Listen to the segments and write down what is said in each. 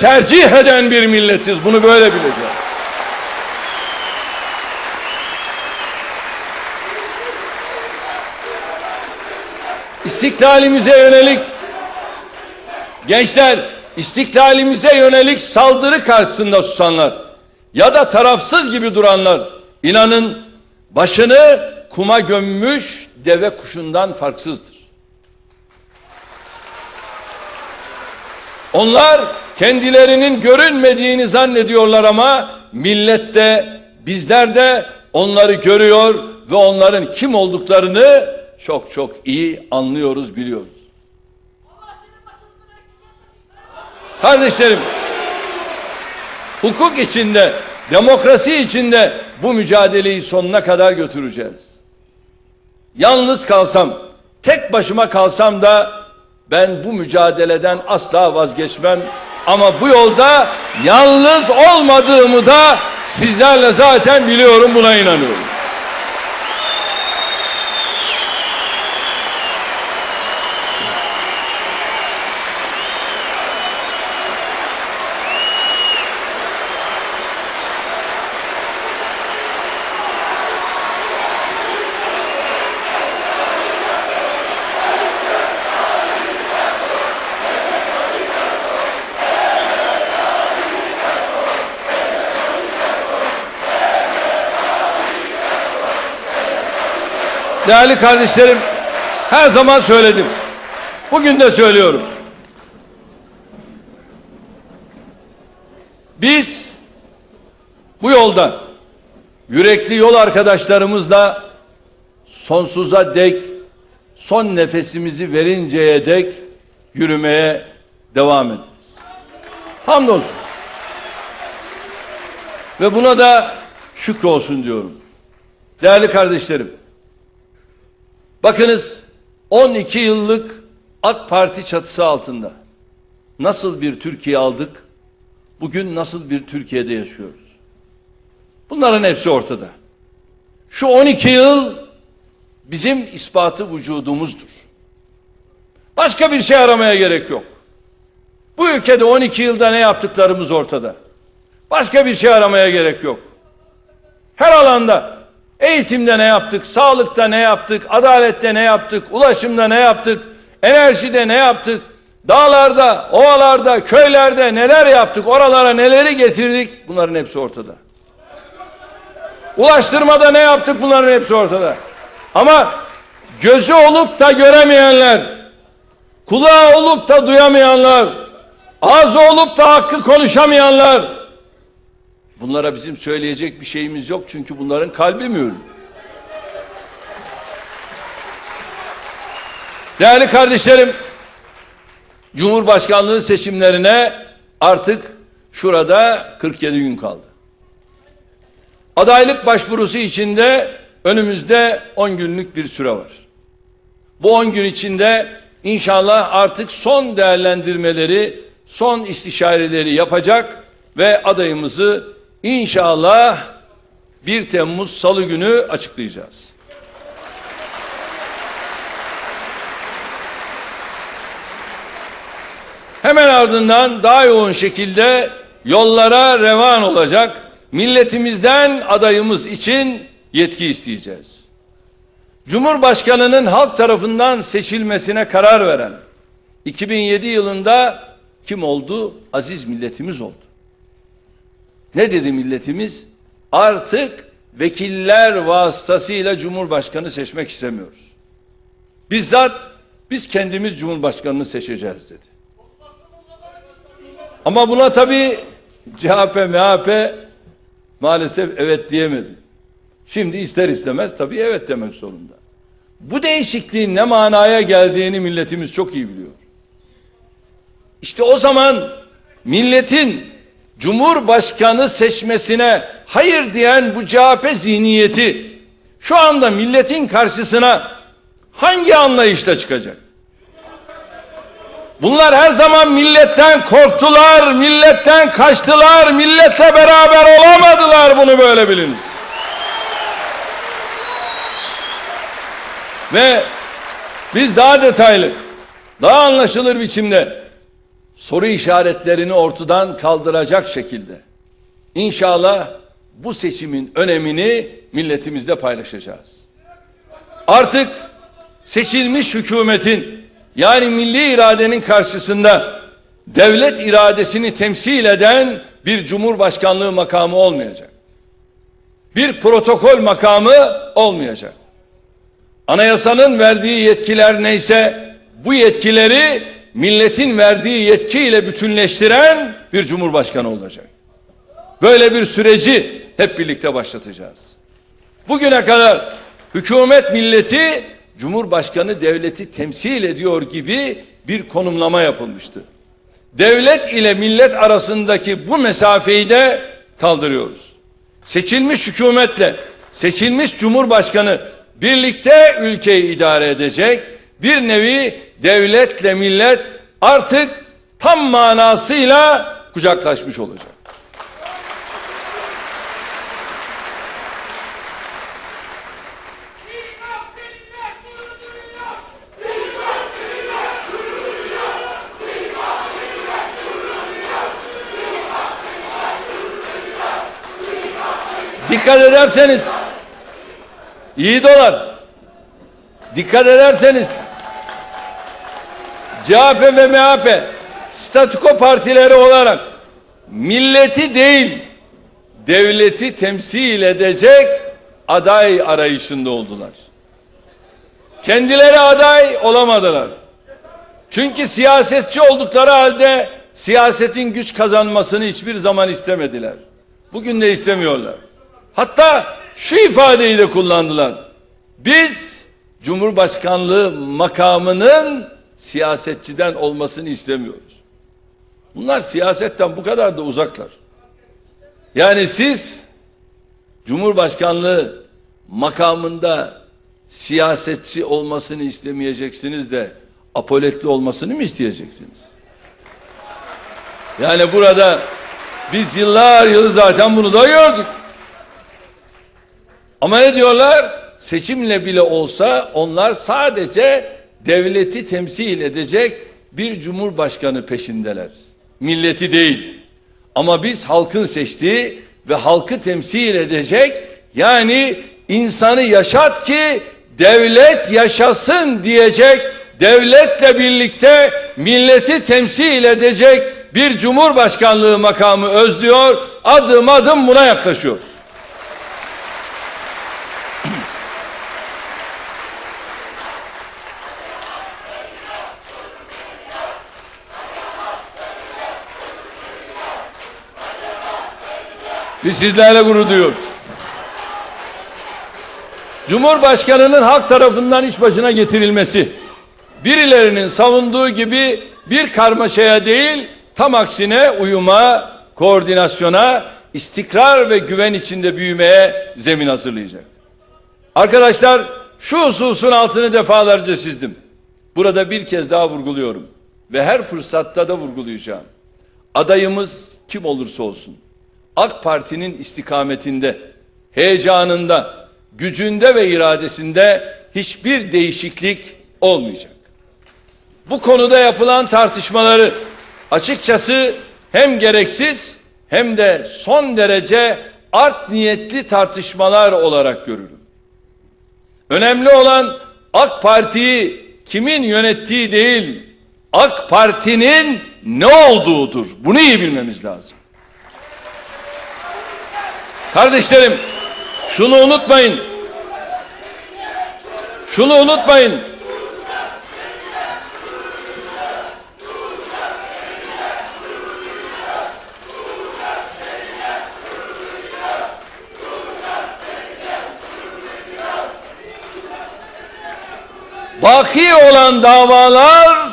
tercih eden bir milletiz. Bunu böyle bileceğiz. İstiklalimize yönelik gençler istiklalimize yönelik saldırı karşısında susanlar ya da tarafsız gibi duranlar inanın başını kuma gömmüş deve kuşundan farksızdır. Onlar kendilerinin görünmediğini zannediyorlar ama millet de bizler de onları görüyor ve onların kim olduklarını çok çok iyi anlıyoruz, biliyoruz. Kardeşlerim, hukuk içinde, demokrasi içinde bu mücadeleyi sonuna kadar götüreceğiz. Yalnız kalsam, tek başıma kalsam da ben bu mücadeleden asla vazgeçmem. Ama bu yolda yalnız olmadığımı da sizlerle zaten biliyorum, buna inanıyorum. Değerli kardeşlerim, her zaman söyledim. Bugün de söylüyorum. Biz bu yolda yürekli yol arkadaşlarımızla sonsuza dek son nefesimizi verinceye dek yürümeye devam ederiz. Hamdolsun. Ve buna da şükür olsun diyorum. Değerli kardeşlerim, Bakınız 12 yıllık AK Parti çatısı altında nasıl bir Türkiye aldık? Bugün nasıl bir Türkiye'de yaşıyoruz? Bunların hepsi ortada. Şu 12 yıl bizim ispatı vücudumuzdur. Başka bir şey aramaya gerek yok. Bu ülkede 12 yılda ne yaptıklarımız ortada. Başka bir şey aramaya gerek yok. Her alanda Eğitimde ne yaptık, sağlıkta ne yaptık, adalette ne yaptık, ulaşımda ne yaptık, enerjide ne yaptık, dağlarda, ovalarda, köylerde neler yaptık, oralara neleri getirdik, bunların hepsi ortada. Ulaştırmada ne yaptık, bunların hepsi ortada. Ama gözü olup da göremeyenler, kulağı olup da duyamayanlar, ağzı olup da hakkı konuşamayanlar, Bunlara bizim söyleyecek bir şeyimiz yok çünkü bunların kalbi mühür. Değerli kardeşlerim, Cumhurbaşkanlığı seçimlerine artık şurada 47 gün kaldı. Adaylık başvurusu içinde önümüzde 10 günlük bir süre var. Bu 10 gün içinde inşallah artık son değerlendirmeleri, son istişareleri yapacak ve adayımızı İnşallah 1 Temmuz Salı günü açıklayacağız. Hemen ardından daha yoğun şekilde yollara revan olacak milletimizden adayımız için yetki isteyeceğiz. Cumhurbaşkanının halk tarafından seçilmesine karar veren 2007 yılında kim oldu? Aziz milletimiz oldu. Ne dedi milletimiz? Artık vekiller vasıtasıyla Cumhurbaşkanı seçmek istemiyoruz. Bizzat biz kendimiz Cumhurbaşkanını seçeceğiz dedi. Ama buna tabi CHP, MHP maalesef evet diyemedi. Şimdi ister istemez tabi evet demek zorunda. Bu değişikliğin ne manaya geldiğini milletimiz çok iyi biliyor. İşte o zaman milletin Cumhurbaşkanı seçmesine hayır diyen bu CHP zihniyeti şu anda milletin karşısına hangi anlayışla çıkacak? Bunlar her zaman milletten korktular, milletten kaçtılar, milletle beraber olamadılar bunu böyle biliniz. Ve biz daha detaylı, daha anlaşılır biçimde soru işaretlerini ortadan kaldıracak şekilde inşallah bu seçimin önemini milletimizle paylaşacağız. Artık seçilmiş hükümetin yani milli iradenin karşısında devlet iradesini temsil eden bir cumhurbaşkanlığı makamı olmayacak. Bir protokol makamı olmayacak. Anayasanın verdiği yetkiler neyse bu yetkileri milletin verdiği yetkiyle bütünleştiren bir cumhurbaşkanı olacak. Böyle bir süreci hep birlikte başlatacağız. Bugüne kadar hükümet milleti cumhurbaşkanı devleti temsil ediyor gibi bir konumlama yapılmıştı. Devlet ile millet arasındaki bu mesafeyi de kaldırıyoruz. Seçilmiş hükümetle seçilmiş cumhurbaşkanı birlikte ülkeyi idare edecek bir nevi devletle millet artık tam manasıyla kucaklaşmış olacak. Dikkat ederseniz iyi dolar. Dikkat ederseniz CHP ve MHP statüko partileri olarak milleti değil devleti temsil edecek aday arayışında oldular. Kendileri aday olamadılar. Çünkü siyasetçi oldukları halde siyasetin güç kazanmasını hiçbir zaman istemediler. Bugün de istemiyorlar. Hatta şu ifadeyi de kullandılar. Biz Cumhurbaşkanlığı makamının siyasetçiden olmasını istemiyoruz. Bunlar siyasetten bu kadar da uzaklar. Yani siz Cumhurbaşkanlığı makamında siyasetçi olmasını istemeyeceksiniz de apoletli olmasını mı isteyeceksiniz? Yani burada biz yıllar yılı zaten bunu da gördük. Ama ne diyorlar? Seçimle bile olsa onlar sadece devleti temsil edecek bir cumhurbaşkanı peşindeler. Milleti değil. Ama biz halkın seçtiği ve halkı temsil edecek yani insanı yaşat ki devlet yaşasın diyecek devletle birlikte milleti temsil edecek bir cumhurbaşkanlığı makamı özlüyor. Adım adım buna yaklaşıyoruz. Biz sizlerle gurur duyuyoruz. Cumhurbaşkanının halk tarafından iş başına getirilmesi, birilerinin savunduğu gibi bir karmaşaya değil, tam aksine uyuma, koordinasyona, istikrar ve güven içinde büyümeye zemin hazırlayacak. Arkadaşlar, şu hususun altını defalarca çizdim. Burada bir kez daha vurguluyorum ve her fırsatta da vurgulayacağım. Adayımız kim olursa olsun, AK Parti'nin istikametinde, heyecanında, gücünde ve iradesinde hiçbir değişiklik olmayacak. Bu konuda yapılan tartışmaları açıkçası hem gereksiz hem de son derece art niyetli tartışmalar olarak görürüm. Önemli olan AK Parti'yi kimin yönettiği değil, AK Parti'nin ne olduğudur. Bunu iyi bilmemiz lazım. Kardeşlerim, şunu unutmayın. Şunu unutmayın. Baki olan davalar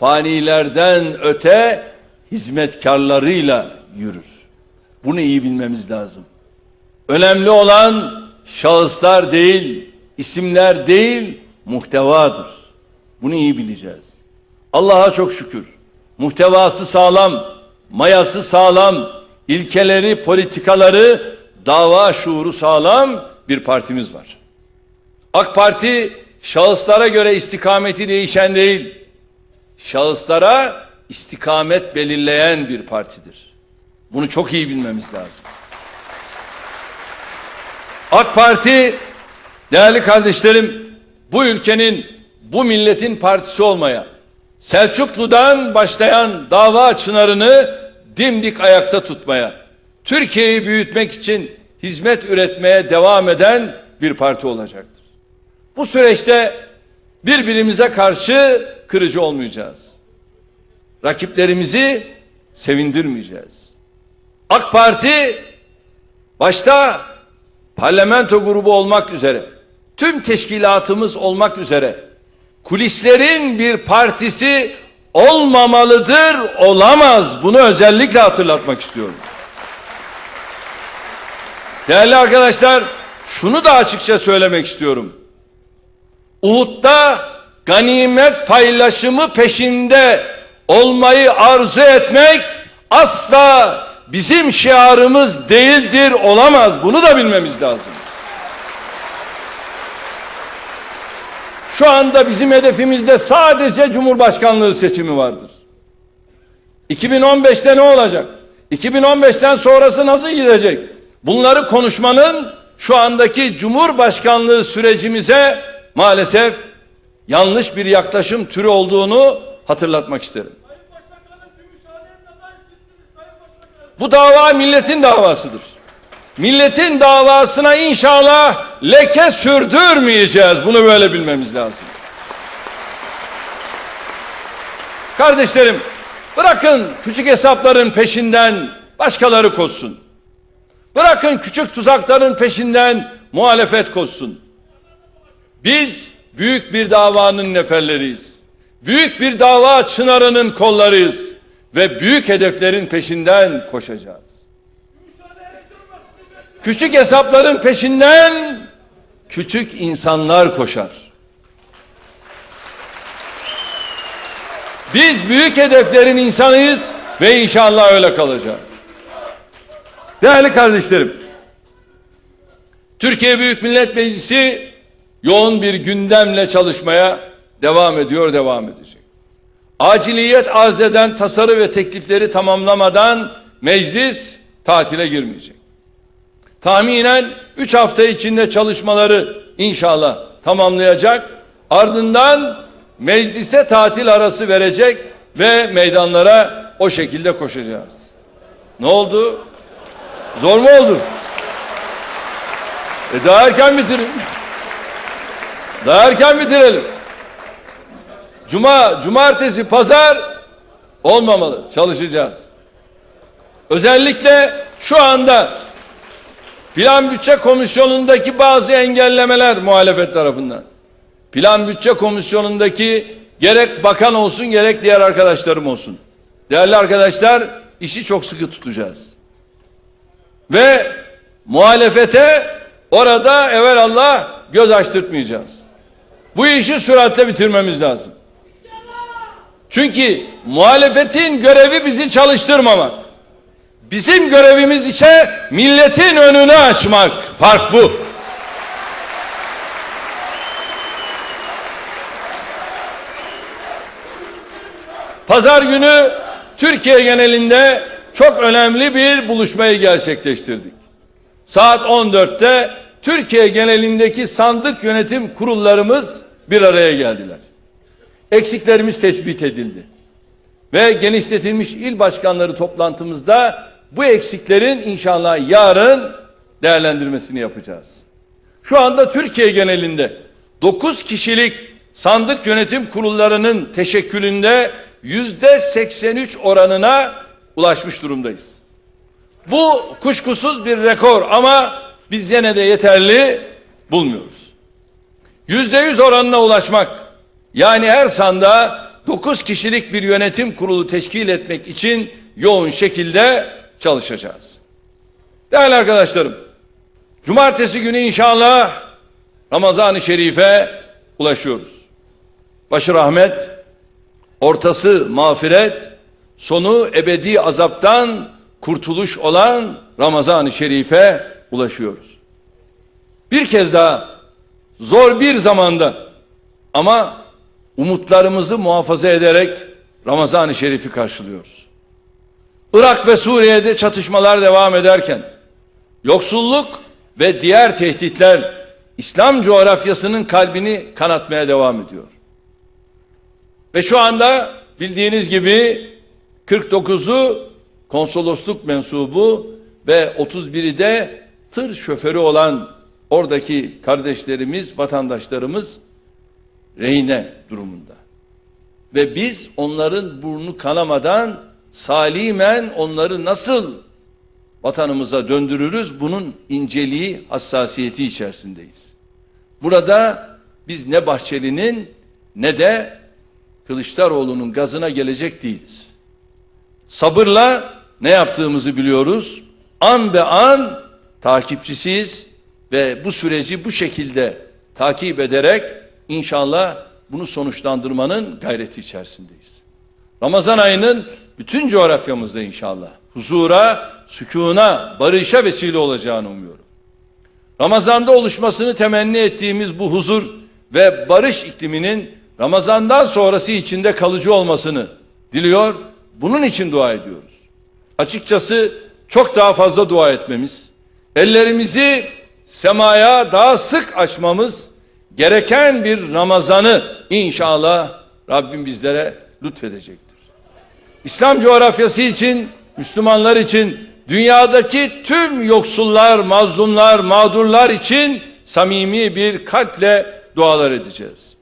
fanilerden öte hizmetkarlarıyla yürür. Bunu iyi bilmemiz lazım. Önemli olan şahıslar değil, isimler değil, muhtevadır. Bunu iyi bileceğiz. Allah'a çok şükür. Muhtevası sağlam, mayası sağlam, ilkeleri, politikaları, dava şuuru sağlam bir partimiz var. AK Parti şahıslara göre istikameti değişen değil, şahıslara istikamet belirleyen bir partidir. Bunu çok iyi bilmemiz lazım. AK Parti değerli kardeşlerim bu ülkenin bu milletin partisi olmaya Selçuklu'dan başlayan dava çınarını dimdik ayakta tutmaya Türkiye'yi büyütmek için hizmet üretmeye devam eden bir parti olacaktır. Bu süreçte birbirimize karşı kırıcı olmayacağız. Rakiplerimizi sevindirmeyeceğiz. AK Parti başta parlamento grubu olmak üzere tüm teşkilatımız olmak üzere kulislerin bir partisi olmamalıdır, olamaz. Bunu özellikle hatırlatmak istiyorum. Değerli arkadaşlar, şunu da açıkça söylemek istiyorum. Uhud'da ganimet paylaşımı peşinde olmayı arzu etmek asla bizim şiarımız değildir, olamaz. Bunu da bilmemiz lazım. Şu anda bizim hedefimizde sadece Cumhurbaşkanlığı seçimi vardır. 2015'te ne olacak? 2015'ten sonrası nasıl gidecek? Bunları konuşmanın şu andaki Cumhurbaşkanlığı sürecimize maalesef yanlış bir yaklaşım türü olduğunu hatırlatmak isterim. Bu dava milletin davasıdır. Milletin davasına inşallah leke sürdürmeyeceğiz. Bunu böyle bilmemiz lazım. Kardeşlerim, bırakın küçük hesapların peşinden başkaları koşsun. Bırakın küçük tuzakların peşinden muhalefet koşsun. Biz büyük bir davanın neferleriyiz. Büyük bir dava çınarının kollarıyız ve büyük hedeflerin peşinden koşacağız. Küçük hesapların peşinden küçük insanlar koşar. Biz büyük hedeflerin insanıyız ve inşallah öyle kalacağız. Değerli kardeşlerim, Türkiye Büyük Millet Meclisi yoğun bir gündemle çalışmaya devam ediyor, devam edecek. Aciliyet arz eden tasarı ve teklifleri tamamlamadan meclis tatile girmeyecek. Tahminen 3 hafta içinde çalışmaları inşallah tamamlayacak. Ardından meclise tatil arası verecek ve meydanlara o şekilde koşacağız. Ne oldu? Zor mu oldu? E daha erken bitirin. Daha erken bitirelim. Cuma, cumartesi, pazar olmamalı. Çalışacağız. Özellikle şu anda Plan Bütçe Komisyonu'ndaki bazı engellemeler muhalefet tarafından. Plan Bütçe Komisyonu'ndaki gerek bakan olsun gerek diğer arkadaşlarım olsun. Değerli arkadaşlar işi çok sıkı tutacağız. Ve muhalefete orada evvelallah göz açtırtmayacağız. Bu işi süratle bitirmemiz lazım. Çünkü muhalefetin görevi bizi çalıştırmamak. Bizim görevimiz ise milletin önünü açmak. Fark bu. Pazar günü Türkiye genelinde çok önemli bir buluşmayı gerçekleştirdik. Saat 14'te Türkiye genelindeki sandık yönetim kurullarımız bir araya geldiler. Eksiklerimiz tespit edildi. Ve genişletilmiş il başkanları toplantımızda bu eksiklerin inşallah yarın değerlendirmesini yapacağız. Şu anda Türkiye genelinde 9 kişilik sandık yönetim kurullarının teşekkülünde yüzde 83 oranına ulaşmış durumdayız. Bu kuşkusuz bir rekor ama biz yine de yeterli bulmuyoruz. Yüzde yüz oranına ulaşmak yani her sanda 9 kişilik bir yönetim kurulu teşkil etmek için yoğun şekilde çalışacağız. Değerli arkadaşlarım, cumartesi günü inşallah Ramazan-ı Şerif'e ulaşıyoruz. Başı rahmet, ortası mağfiret, sonu ebedi azaptan kurtuluş olan Ramazan-ı Şerif'e ulaşıyoruz. Bir kez daha zor bir zamanda ama umutlarımızı muhafaza ederek Ramazan-ı Şerif'i karşılıyoruz. Irak ve Suriye'de çatışmalar devam ederken, yoksulluk ve diğer tehditler İslam coğrafyasının kalbini kanatmaya devam ediyor. Ve şu anda bildiğiniz gibi 49'u konsolosluk mensubu ve 31'i de tır şoförü olan oradaki kardeşlerimiz, vatandaşlarımız rehine durumunda. Ve biz onların burnu kanamadan salimen onları nasıl vatanımıza döndürürüz bunun inceliği, hassasiyeti içerisindeyiz. Burada biz ne Bahçeli'nin ne de Kılıçdaroğlu'nun gazına gelecek değiliz. Sabırla ne yaptığımızı biliyoruz. An be an takipçisiyiz ve bu süreci bu şekilde takip ederek inşallah bunu sonuçlandırmanın gayreti içerisindeyiz. Ramazan ayının bütün coğrafyamızda inşallah huzura, sükuna, barışa vesile olacağını umuyorum. Ramazanda oluşmasını temenni ettiğimiz bu huzur ve barış ikliminin Ramazandan sonrası içinde kalıcı olmasını diliyor. Bunun için dua ediyoruz. Açıkçası çok daha fazla dua etmemiz, ellerimizi semaya daha sık açmamız gereken bir Ramazan'ı inşallah Rabbim bizlere lütfedecektir. İslam coğrafyası için, Müslümanlar için, dünyadaki tüm yoksullar, mazlumlar, mağdurlar için samimi bir kalple dualar edeceğiz.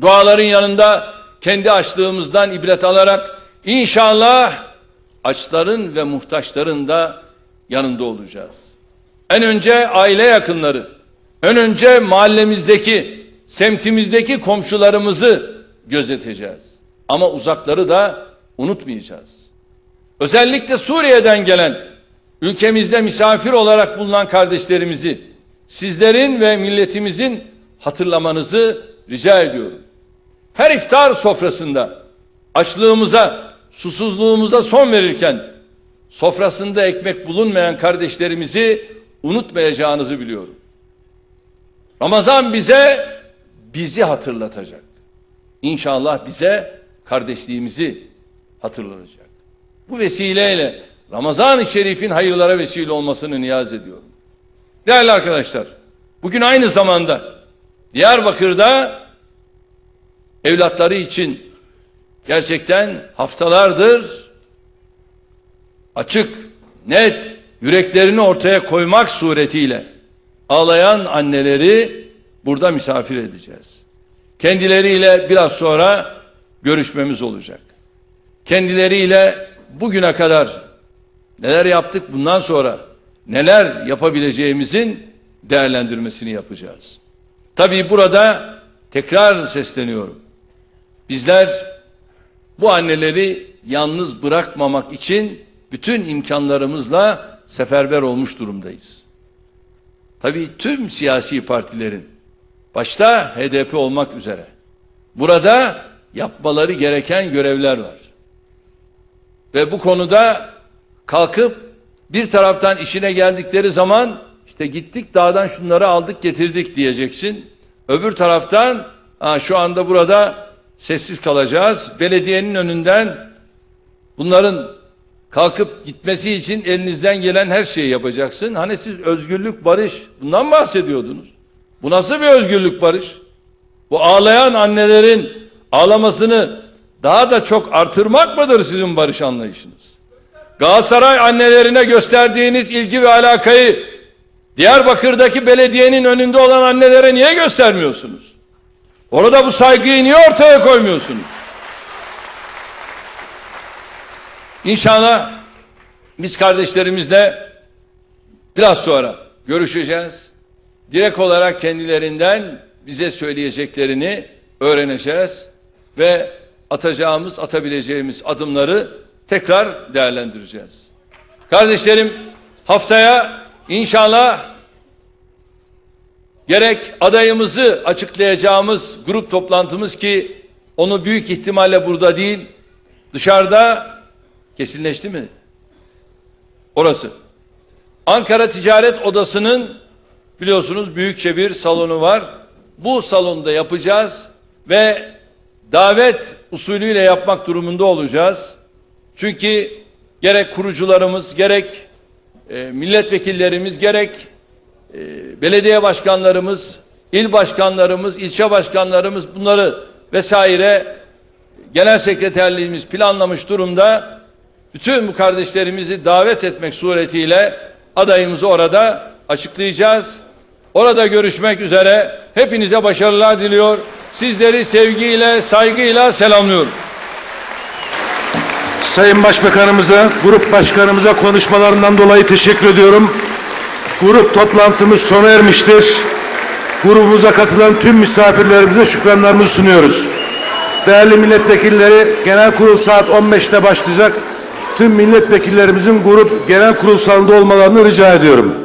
Duaların yanında kendi açlığımızdan ibret alarak inşallah açların ve muhtaçların da yanında olacağız. En önce aile yakınları, önce mahallemizdeki, semtimizdeki komşularımızı gözeteceğiz. Ama uzakları da unutmayacağız. Özellikle Suriye'den gelen, ülkemizde misafir olarak bulunan kardeşlerimizi, sizlerin ve milletimizin hatırlamanızı rica ediyorum. Her iftar sofrasında açlığımıza, susuzluğumuza son verirken sofrasında ekmek bulunmayan kardeşlerimizi unutmayacağınızı biliyorum. Ramazan bize bizi hatırlatacak. İnşallah bize kardeşliğimizi hatırlatacak. Bu vesileyle Ramazan-ı Şerif'in hayırlara vesile olmasını niyaz ediyorum. Değerli arkadaşlar, bugün aynı zamanda Diyarbakır'da evlatları için gerçekten haftalardır açık, net, yüreklerini ortaya koymak suretiyle ağlayan anneleri burada misafir edeceğiz. Kendileriyle biraz sonra görüşmemiz olacak. Kendileriyle bugüne kadar neler yaptık bundan sonra neler yapabileceğimizin değerlendirmesini yapacağız. Tabii burada tekrar sesleniyorum. Bizler bu anneleri yalnız bırakmamak için bütün imkanlarımızla seferber olmuş durumdayız. Tabii tüm siyasi partilerin başta HDP olmak üzere burada yapmaları gereken görevler var. Ve bu konuda kalkıp bir taraftan işine geldikleri zaman işte gittik dağdan şunları aldık getirdik diyeceksin. Öbür taraftan şu anda burada sessiz kalacağız. Belediyenin önünden bunların kalkıp gitmesi için elinizden gelen her şeyi yapacaksın. Hani siz özgürlük, barış bundan bahsediyordunuz. Bu nasıl bir özgürlük, barış? Bu ağlayan annelerin ağlamasını daha da çok artırmak mıdır sizin barış anlayışınız? Galatasaray annelerine gösterdiğiniz ilgi ve alakayı Diyarbakır'daki belediyenin önünde olan annelere niye göstermiyorsunuz? Orada bu saygıyı niye ortaya koymuyorsunuz? İnşallah biz kardeşlerimizle biraz sonra görüşeceğiz. Direkt olarak kendilerinden bize söyleyeceklerini öğreneceğiz ve atacağımız, atabileceğimiz adımları tekrar değerlendireceğiz. Kardeşlerim haftaya inşallah gerek adayımızı açıklayacağımız grup toplantımız ki onu büyük ihtimalle burada değil dışarıda kesinleşti mi? Orası. Ankara Ticaret Odası'nın biliyorsunuz büyükçe bir salonu var. Bu salonda yapacağız ve davet usulüyle yapmak durumunda olacağız. Çünkü gerek kurucularımız, gerek e, milletvekillerimiz, gerek e, belediye başkanlarımız, il başkanlarımız, ilçe başkanlarımız bunları vesaire genel sekreterliğimiz planlamış durumda. Bütün bu kardeşlerimizi davet etmek suretiyle adayımızı orada açıklayacağız. Orada görüşmek üzere. Hepinize başarılar diliyor. Sizleri sevgiyle, saygıyla selamlıyorum. Sayın Başbakanımıza, grup başkanımıza konuşmalarından dolayı teşekkür ediyorum. Grup toplantımız sona ermiştir. Grubumuza katılan tüm misafirlerimize şükranlarımızı sunuyoruz. Değerli milletvekilleri, genel kurul saat 15'te başlayacak. Tüm milletvekillerimizin grup genel kurul salonunda olmalarını rica ediyorum.